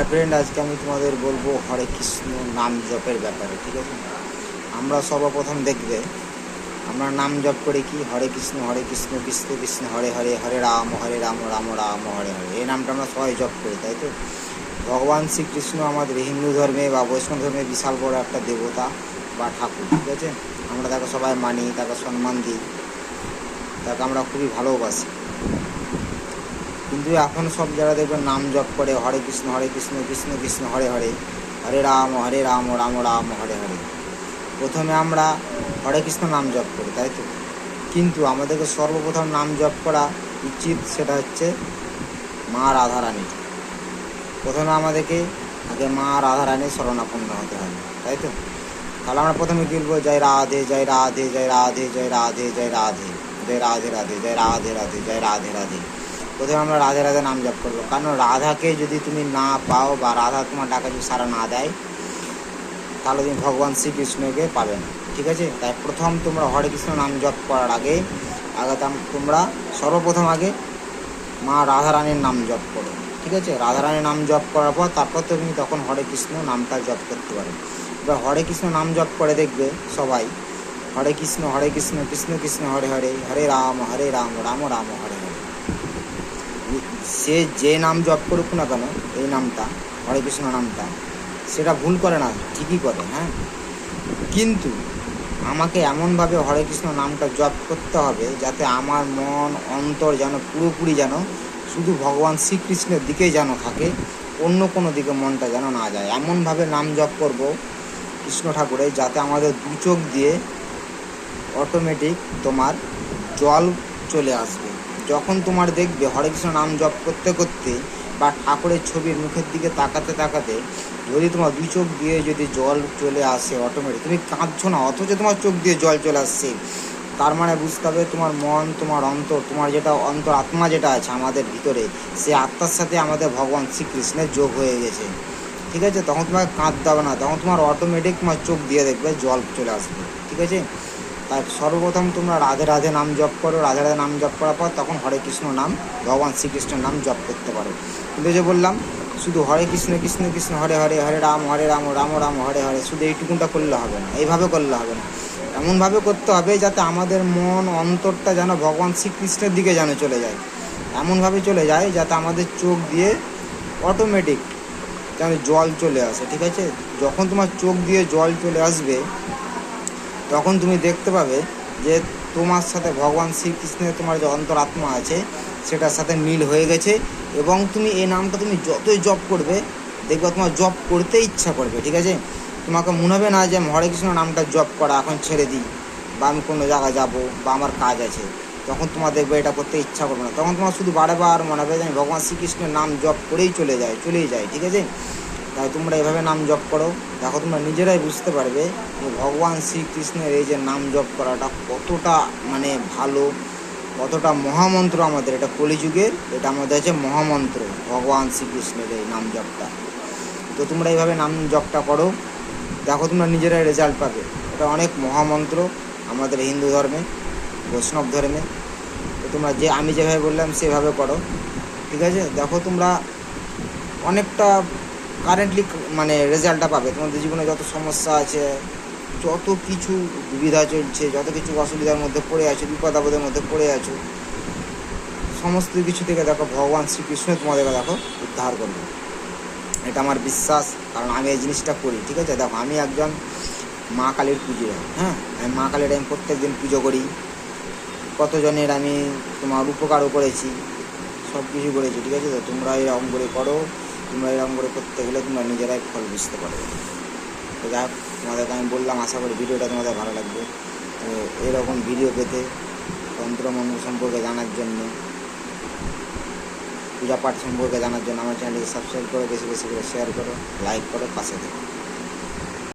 Hi friend আজকে আমি তোমাদের বলব হরে কৃষ্ণ নাম জপের ব্যাপারে, ঠিক আছে? আমরা সর্বপ্রথম দেখবে, আমরা নাম জপ করি কি? হরে কৃষ্ণ হরে কৃষ্ণ কৃষ্ণ কৃষ্ণ হরে হরে হরে রাম হরে রাম রাম রাম, হরে হরে। এই নামটা আমরা সবাই জপ করি, তাই তো? ভগবান শ্রীকৃষ্ণ আমাদের হিন্দু ধর্মে বা বৈষ্ণব ধর্মে বিশাল বড় একটা দেবতা বা ঠাকুর, ঠিক আছে? আমরা তাকে সবাই মানি, তাকে সম্মান দিই, তাকে আমরা খুবই ভালোবাসি। কিন্তু এখন সব যারা দেখবেন নাম জপ করে হরে কৃষ্ণ হরে কৃষ্ণ কৃষ্ণ কৃষ্ণ, হরে হরে হরে রাম হরে রাম রাম রাম, হরে হরে। প্রথমে আমরা হরে কৃষ্ণ নাম জপ করি, তাই তো? কিন্তু আমাদেরকে সর্বপ্রথম নাম জপ করা উচিত সেটা হচ্ছে মা রাধারানী। প্রথমে আমাদেরকে আগে মা রাধারানীর শরণাপন্ন হতে হবে তাই তো? তাহলে আমরা প্রথমে কি বলব? জয় রাধে জয় রাধে জয় রাধে জয় রাধে জয় রাধে জয় রাধে রাধে, জয় রাধে রাধে, জয় রাধে রাধে। প্রথমে আমরা রাধে রাধে নাম জপ করব। কারণ রাধাকে যদি তুমি না পাও বা রাধা তোমার ডাকা যদি সারা না দেয়, তাহলে তুমি ভগবান শ্রীকৃষ্ণকে পাবে না। ঠিক আছে? তাই প্রথম তোমরা হরে কৃষ্ণ নাম জপ করার আগে আগে তোমরা সর্বপ্রথম আগে মা রাধারানীর নাম জপ করো। ঠিক আছে? রাধারানীর নাম জপ করার পর তারপর তুমি তখন হরে কৃষ্ণ নামটা জপ করতে পারো। এবার হরে কৃষ্ণ নাম জপ করে দেখবে সবাই। হরে কৃষ্ণ হরে কৃষ্ণ কৃষ্ণ কৃষ্ণ, হরে হরে হরে রাম হরে রাম রাম রাম হরে হরে। সে যে নাম জপ করুক না কেন, এই নামটা, হরে কৃষ্ণ নামটা, সেটা ভুল করে না, ঠিকই করে হ্যাঁ? কিন্তু আমাকে এমনভাবে হরে কৃষ্ণ নামটা জপ করতে হবে যাতে আমার মন, অন্তর যেন পুরোপুরি যেন শুধু ভগবান শ্রীকৃষ্ণের দিকেই যেন থাকে, অন্য কোনো দিকে মনটা যেন না যায়। এমনভাবে নাম জপ করব কৃষ্ণ ঠাকুরের যাতে আমাদের দু চোখ দিয়ে অটোমেটিক তোমার জল চলে আসবে। যখন তোমার দেখবে হরে কৃষ্ণ নাম জপ করতে করতে বা ঠাকুরের ছবির মুখের দিকে তাকাতে তাকাতে যদি তোমার দুই চোখ দিয়ে যদি জল চলে আসে অটোমেটিক তুমি কাঁদছো না? অথচ তোমার চোখ দিয়ে জল চলে আসছে। তার মানে বুঝতে হবে তোমার মন, তোমার অন্তর, তোমার যেটা অন্তর আত্মা যেটা আছে আমাদের ভিতরে, সে আত্মার সাথে আমাদের ভগবান শ্রীকৃষ্ণের যোগ হয়ে গেছে। ঠিক আছে? তখন তোমাকে কাঁদতে হবে না। তখন তোমার অটোমেটিক তোমার চোখ দিয়ে দেখবে জল চলে আসবে। ঠিক আছে? তাই সর্বপ্রথম তোমরা রাধে রাধে নাম জপ করো, রাধে রাধে নাম জপ করার পর তখন হরে কৃষ্ণ নাম, ভগবান শ্রীকৃষ্ণের নাম জপ করতে পারো। কিন্তু যে বললাম, শুধু হরে কৃষ্ণ কৃষ্ণ কৃষ্ণ, হরে হরে হরে রাম হরে রাম রাম রাম, হরে হরে, শুধু এইটুকুনটা করলে হবে না, এইভাবে করলে হবে না। এমনভাবে করতে হবে যাতে আমাদের মন, অন্তরটা যেন ভগবান শ্রীকৃষ্ণের দিকে যেন চলে যায়। এমনভাবে চলে যায় যাতে আমাদের চোখ দিয়ে অটোমেটিক যেন জল চলে আসে, ঠিক আছে? যখন তোমার চোখ দিয়ে জল চলে আসবে তখন তুমি দেখতে পাবে যে তোমার সাথে ভগবান শ্রীকৃষ্ণের তোমার যে অন্তরাত্মা আছে, সেটার সাথে মিল হয়ে গেছে এবং তুমি এই নামটা তুমি যতই জপ করবে, দেখবে তোমার জপ করতে ইচ্ছা করবে, ঠিক আছে? তোমাকে মনে হবে না যে আমি হরে কৃষ্ণ নামটা জপ করা, এখন ছেড়ে দিই বা আমি কোনো জায়গায় যাব বা আমার কাজ আছে। তখন তোমার দেখবে এটা করতে ইচ্ছা করবে না। তখন তোমার শুধু বারে বার মনে হবে যে আমি ভগবান শ্রীকৃষ্ণের নাম জপ করেই চলে যায় চলেই যায় ঠিক আছে? তাই তোমরা এভাবে নাম জপ করো। দেখো, তোমরা নিজেরাই বুঝতে পারবে যে ভগবান শ্রীকৃষ্ণের এই যে নাম জপ করাটা কতটা মানে ভালো, কতটা মহামন্ত্র আমাদের। এটা কলিযুগের এটা আমাদের আছে মহামন্ত্র, ভগবান শ্রীকৃষ্ণের এই নাম জপটা। তো তোমরা এইভাবে নাম জপটা করো। দেখো, তোমরা নিজেরাই রেজাল্ট পাবে। এটা অনেক মহামন্ত্র আমাদের হিন্দু ধর্মে, বৈষ্ণব ধর্মে। তো তোমরা যে, আমি যেভাবে বললাম সেভাবে করো। ঠিক আছে? দেখো, তোমরা অনেকটা কারেন্টলি মানে রেজাল্টটা পাবে। তোমাদের জীবনে যত সমস্যা আছে, যত কিছু দুবিধা চলছে, যত কিছু অসুবিধার মধ্যে পড়ে আছো, বিপদ আপদের মধ্যে পড়ে আছো, সমস্ত কিছু থেকে দেখো ভগবান শ্রীকৃষ্ণ তোমাদেরকে দেখো উদ্ধার করবে। এটা আমার বিশ্বাস, কারণ আমি এই জিনিসটা করি, ঠিক আছে? দেখো, আমি একজন মা কালীর পুজো হ্যাঁ? আমি মা কালীর আমি প্রত্যেক দিন পুজো করি। কতজনের আমি তোমার উপকারও করেছি সব কিছু করেছি, ঠিক আছে? তো তোমরা এরকম করে করো। তোমরা এরকম করে করতে গেলে তোমরা নিজেরাই ফল বুঝতে পারবে। তো যাই হোক, তোমাদেরকে আমি বললাম আশা করি ভিডিওটা তোমাদের ভালো লাগবে। তো এরকম ভিডিও পেতে তন্ত্রমন্ত্র সম্পর্কে জানার জন্য পূজা পাঠ সম্পর্কে জানার জন্য আমার চ্যানেলকে সাবস্ক্রাইব করো বেশি বেশি করে শেয়ার করো লাইক করো পাশে দেখো